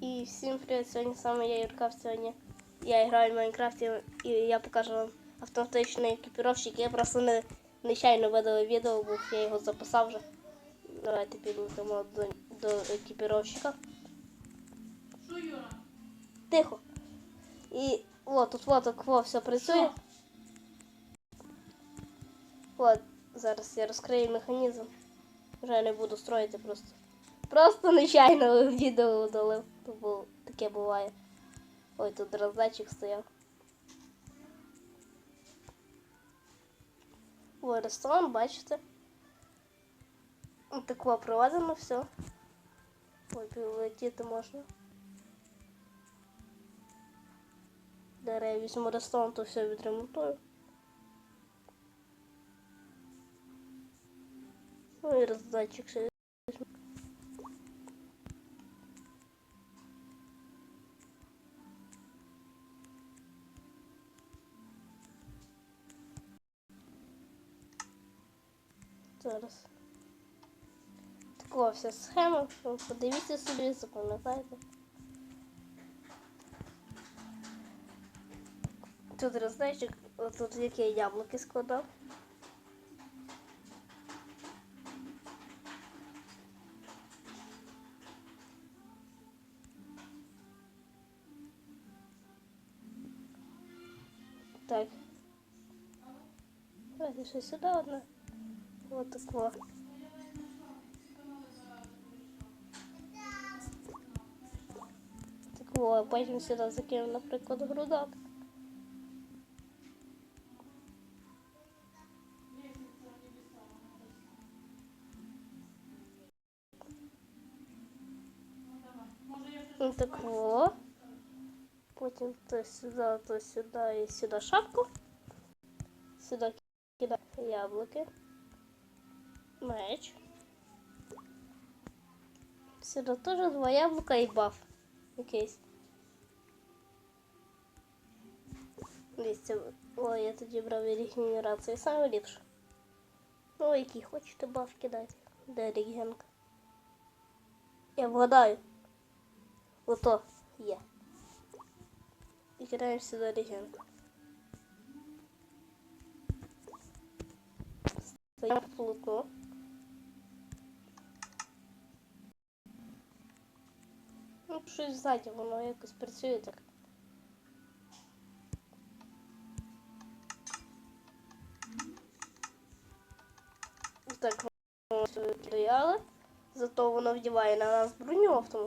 І всім привіт, сьогодні саме я Юрка сьогодні. Я граю в Майнкрафті і я покажу вам автоматичний екіпіровщик. Я просто не нечайно видав відео, бо я його записав вже. Давайте підлетимо до, до екіпіровщика. Тихо. І от тут вот так все працює. От, зараз я розкрию механізм. Вже не буду строїти просто. Просто нечайно відео удалив. Бо таке буває. Ой, тут роздатчик стояв. Ой, ресторан, бачите. Тако проведено все. Ой, летіти можна. Зараз я візьму ресторан, то все відремонтую. Ну і роздатчик ще візьму. Зараз. Такова вся схема. Подивіться собі, запам'ятайте. Тут роздатчик, тут я яблуки складав. Так. Давайте ще сюди одне. Вот такого. Такого, а потім сюди закинемо, наприклад, грудок. Ну. Потім то сюди, то сюди і сюди шапку. Сюди кидаю яблуки. Меч. Сюди теж два яблука і баф. Якийсь. Дивіться, о, я тоді брав регенерацію, саме ліпше. Ну, який хочете баф кидати. Де регенка? Я вгадаю. Ото є. І кидаємо сюди регенку. Стоїмо в Ну, щось ззаді, воно якось працює так. Так, воно сюди. Зато воно вдіває на нас броню автоматично.